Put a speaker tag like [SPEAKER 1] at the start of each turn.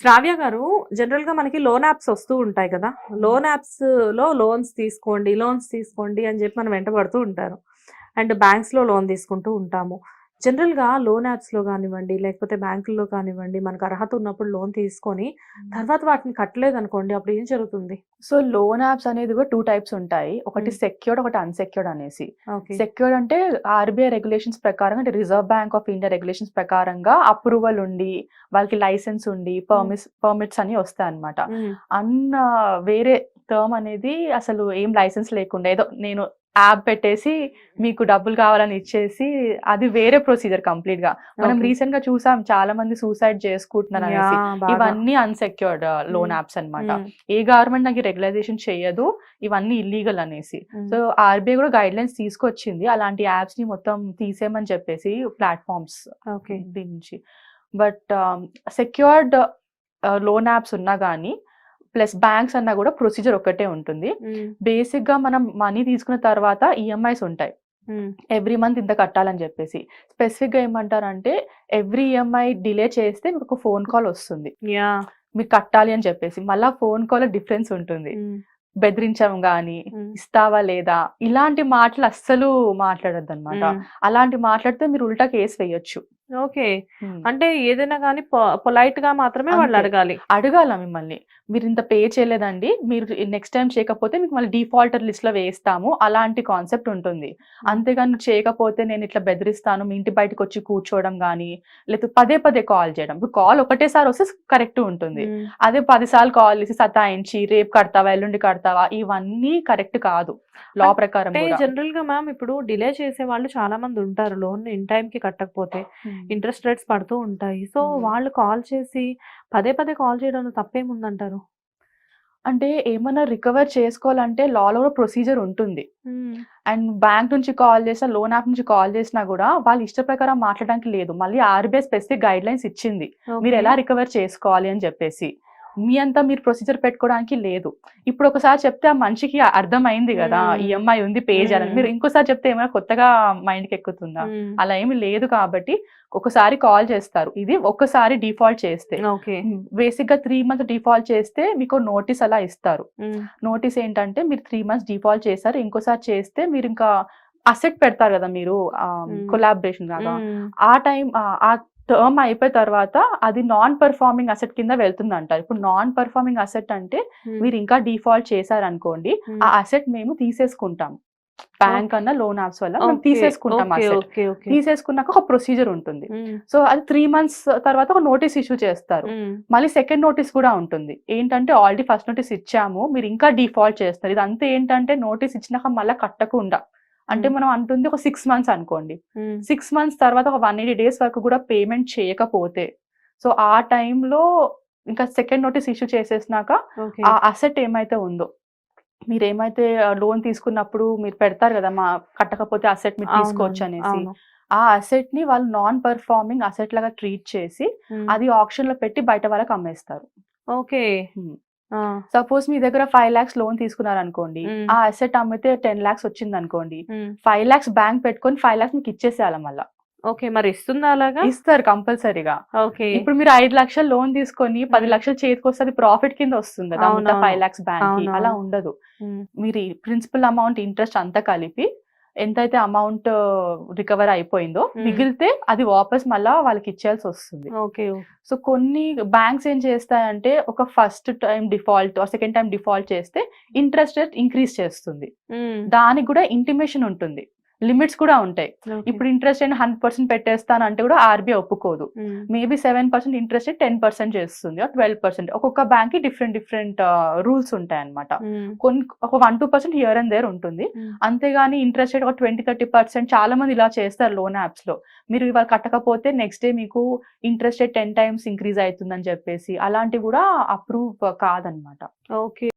[SPEAKER 1] శ్రావ్య గారు జనరల్గా మనకి లోన్ యాప్స్ వస్తూ ఉంటాయి కదా. లోన్ యాప్స్లో లోన్స్ తీసుకోండి లోన్స్ తీసుకోండి అని చెప్పి మనం వెంటబడుతూ ఉంటారు. అండ్ బ్యాంక్స్లో లోన్ తీసుకుంటూ ఉంటాము. జనరల్గా లోన్ యాప్స్లో కానివ్వండి లేకపోతే బ్యాంకుల్లో కానివ్వండి మనకు అర్హత ఉన్నప్పుడు లోన్ తీసుకొని తర్వాత వాటిని కట్టలేదు అనుకోండి అప్పుడు ఏం జరుగుతుంది?
[SPEAKER 2] సో లోన్ యాప్స్ అనేది కూడా టూ టైప్స్ ఉంటాయి. ఒకటి. సెక్యూర్డ్ ఒకటి అన్సెక్యూర్డ్ అనేసి. సెక్యూర్డ్ అంటే ఆర్బీఐ రెగ్యులేషన్స్ ప్రకారం అంటే reserve bank of India regulations ప్రకారంగా అప్రూవల్ ఉండి వాళ్ళకి లైసెన్స్ ఉండి పర్మిస్ పర్మిట్స్ అని వస్తాయి అనమాట అన్న వేరే టర్మ్ అనేది అసలు ఏం లైసెన్స్ లేకుండా ఏదో నేను యాప్ పెట్టేసి మీకు డబ్బులు కావాలని ఇచ్చేసి అది వేరే ప్రొసీజర్ కంప్లీట్గా మనం. రీసెంట్గా చూసాం చాలా మంది సూసైడ్ చేసుకుంటున్నారు అనేసి. ఇవన్నీ అన్సెక్యూర్డ్ లోన్. యాప్స్ అన్నమాట. ఏ గవర్నమెంట్ నాకు రెగ్యులైజేషన్ చేయదు ఇవన్నీ ఇల్లీగల్ అనేసి. సో ఆర్బీఐ కూడా గైడ్ లైన్స్ తీసుకొచ్చింది అలాంటి యాప్స్ని మొత్తం తీసేయమని చెప్పేసి ప్లాట్ఫామ్స్
[SPEAKER 1] ఓకే.
[SPEAKER 2] దీని నుంచి. బట్ సెక్యూర్డ్ లోన్ యాప్స్ ఉన్నా కానీ ప్లస్ బ్యాంక్స్ అన్నా కూడా ప్రొసీజర్ ఒకటే ఉంటుంది. బేసిక్గా మనం మనీ తీసుకున్న తర్వాత ఈఎంఐస్ ఉంటాయి. ఎవ్రీ మంత్ ఇంత కట్టాలని చెప్పేసి. స్పెసిఫిక్గా ఏమంటారంటే ఎవ్రీ ఈఎంఐ డిలే చేస్తే మీకు ఒక ఫోన్ కాల్ వస్తుంది. మీరు కట్టాలి అని చెప్పేసి. మళ్ళా ఫోన్ కాల్ డిఫరెన్స్ ఉంటుంది. బెదిరించాం గాని ఇస్తావా లేదా? ఇలాంటి మాటలు అస్సలు మాట్లాడద్దు అనమాట అలాంటి మాట్లాడితే మీరు ఉల్టా కేసు వేయొచ్చు.
[SPEAKER 1] ఓకే. అంటే ఏదైనా కానీ పొలైట్గా మాత్రమే వాళ్ళు. అడగాలి.
[SPEAKER 2] అడగాల మిమ్మల్ని. మీరు ఇంత పే చేయలేదండి. మీరు నెక్స్ట్ టైం చేయకపోతే మీకు మళ్ళీ డిఫాల్టర్ లిస్ట్లో వేస్తాము. అలాంటి కాన్సెప్ట్ ఉంటుంది. అంతేగాని చేయకపోతే నేను ఇట్లా బెదిరిస్తాను. మీ ఇంటి బయటకు వచ్చి కూర్చోవడం కానీ లేకపోతే పదే పదే కాల్ చేయడం. ఇప్పుడు కాల్ ఒకటేసారి వస్తే కరెక్ట్ ఉంటుంది. అదే పదిసార్లు కాల్ చేసి సతాయించి రేపు కడతావా ఎల్లుండి కడతావా ఇవన్నీ కరెక్ట్ కాదు. లా ప్రకారం.
[SPEAKER 1] జనరల్గా మ్యామ్ ఇప్పుడు డిలే చేసే వాళ్ళు చాలా మంది ఉంటారు. లోన్ ఇన్ టైం కి కట్టకపోతే. ఇంట్రెస్ట్ రేట్స్ పడుతూ ఉంటాయి. సో. వాళ్ళు కాల్ చేసి పదే పదే కాల్ చేయడంలో తప్పేముందంటారు?
[SPEAKER 2] అంటే ఏమన్నా రికవర్ చేసుకోవాలంటే లాలో కూడా ప్రొసీజర్ ఉంటుంది. అండ్ బ్యాంక్ నుంచి కాల్ చేసినా లోన్ యాప్ నుంచి కాల్ చేసినా కూడా వాళ్ళ ఇష్ట ప్రకారం మాట్లాడడానికి లేదు. మళ్ళీ ఆర్బీఐ స్పెసిఫిక్ గైడ్ లైన్స్ ఇచ్చింది. మీరు ఎలా రికవర్ చేసుకోవాలి అని చెప్పేసి. మీ అంతా మీరు ప్రొసీజర్ పెట్టుకోవడానికి లేదు. ఇప్పుడు ఒకసారి చెప్తే ఆ మనిషికి అర్థమైంది కదా
[SPEAKER 1] Hmm.
[SPEAKER 2] ఈఎంఐ ఉంది పే చేయాలని. మీరు ఇంకోసారి చెప్తే ఏమైనా కొత్తగా మైండ్కి ఎక్కుతుందా అలా ఏమి లేదు కాబట్టి ఒకసారి కాల్ చేస్తారు. ఇది ఒక్కసారి డిఫాల్ట్ చేస్తే.
[SPEAKER 1] ఓకే.
[SPEAKER 2] బేసిక్గా త్రీ మంత్స్ డిఫాల్ట్ చేస్తే మీకు నోటీస్ అలా ఇస్తారు. నోటీస్ ఏంటంటే మీరు త్రీ మంత్స్ డిఫాల్ట్ చేశారు. ఇంకోసారి చేస్తే మీరు ఇంకా అసెట్ పెడతారు కదా మీరు. కొలాబరేషన్ లాగా. ఆ టైం ఆ టర్మ్ అయిపోయిన తర్వాత అది నాన్ పర్ఫార్మింగ్ అసెట్ కింద వెళ్తుంది అంటారు ఇప్పుడు నాన్ పర్ఫార్మింగ్ అసెట్ అంటే మీరు ఇంకా డిఫాల్ట్ చేశారనుకోండి ఆ అసెట్ మేము తీసేసుకుంటాం. బ్యాంక్ అన్న లోన్ యాప్స్ వల్ల మేము తీసేసుకుంటాం అసెట్ తీసేసుకున్నాక ఒక ప్రొసీజర్ ఉంటుంది. సో అది త్రీ మంత్స్ తర్వాత ఒక నోటీస్ ఇష్యూ చేస్తారు. మళ్ళీ సెకండ్ నోటీస్ కూడా ఉంటుంది. ఏంటంటే ఆల్రెడీ ఫస్ట్ నోటీస్ ఇచ్చాము మీరు ఇంకా డిఫాల్ట్ చేస్తారు. ఇది అంతా ఏంటంటే నోటీస్ ఇచ్చినాక మళ్ళీ కట్టకుండా. అంటే. మనం అంటుంది ఒక సిక్స్ మంత్స్ అనుకోండి. సిక్స్ మంత్స్ తర్వాత ఒక వన్ ఎయిటీ డేస్ వరకు కూడా పేమెంట్ చేయకపోతే సో ఆ టైంలో ఇంకా సెకండ్ నోటీస్ ఇష్యూ చేసేసినాక ఆ అసెట్ ఏమైతే ఉందో మీరు ఏమైతే లోన్ తీసుకున్నప్పుడు మీరు పెడతారు కదా మా కట్టకపోతే అసెట్ మీరు తీసుకోవచ్చు అనేసి ఆ అసెట్ని వాళ్ళు నాన్ పర్ఫార్మింగ్ అసెట్ లాగా ట్రీట్ చేసి అది ఆప్షన్లో పెట్టి బయట వాళ్ళకి అమ్మేస్తారు.
[SPEAKER 1] ఓకే.
[SPEAKER 2] సపోజ్ మీ దగ్గర ఫైవ్ లాక్స్ లోన్ తీసుకున్నారు అనుకోండి. ఆ అసెట్ అమ్మితే టెన్ లాక్స్ వచ్చింది అనుకోండి ఫైవ్ లాక్స్ బ్యాంక్ పెట్టుకొని ఫైవ్ లాక్స్ మీకు ఇచ్చేసేయాలి మళ్ళీ.
[SPEAKER 1] ఓకే మరి ఇస్తుందా అలాగా?
[SPEAKER 2] ఇస్తారు కంపల్సరీగా.
[SPEAKER 1] ఓకే.
[SPEAKER 2] ఇప్పుడు మీరు ఐదు లక్షలు లోన్ తీసుకొని పది. లక్షలు చేతికి వస్తే ప్రాఫిట్ కింద వస్తుంది కదా. Five lakhs bank. అలా ఉండదు. మీరు ప్రిన్సిపల్ అమౌంట్ ఇంట్రెస్ట్ అంతా కలిపి ఎంతైతే అమౌంట్ రికవర్ అయిపోయిందో
[SPEAKER 1] Hmm.
[SPEAKER 2] మిగిలితే అది వాపస్ మళ్ళా వాళ్ళకి ఇచ్చేయాల్సి వస్తుంది.
[SPEAKER 1] ఓకే.
[SPEAKER 2] సో కొన్ని బ్యాంక్స్ ఏం చేస్తాయంటే ఒక first time default second time default చేస్తే ఇంట్రెస్ట్ రేట్ ఇంక్రీజ్ చేస్తుంది. దానికి కూడా ఇంటిమేషన్ ఉంటుంది. లిమిట్స్ కూడా ఉంటాయి. ఇప్పుడు ఇంట్రెస్ట్ రేట్ హండ్రెడ్ పర్సెంట్ పెట్టేస్తాను అంటే కూడా ఆర్బీఐ ఒప్పుకోదు. Maybe seven percent interest rate ten percent చేస్తుంది ట్వెల్వ్ పర్సెంట్. ఒక్కొక్క బ్యాంక్కి డిఫరెంట్ డిఫరెంట్ రూల్స్ ఉంటాయి అనమాట కొన్ని ఒక one two percent here and there ఉంటుంది. అంతేగాని ఇంట్రెస్ట్ రేట్ ఒక ట్వంటీ థర్టీ పర్సెంట్ చాలా మంది ఇలా చేస్తారు లోన్ యాప్స్లో. మీరు ఇవాళ కట్టకపోతే నెక్స్ట్ డే మీకు interest rate ten times increase అవుతుందని చెప్పేసి అలాంటివి కూడా అప్రూవ్ కాదనమాట
[SPEAKER 1] ఓకే.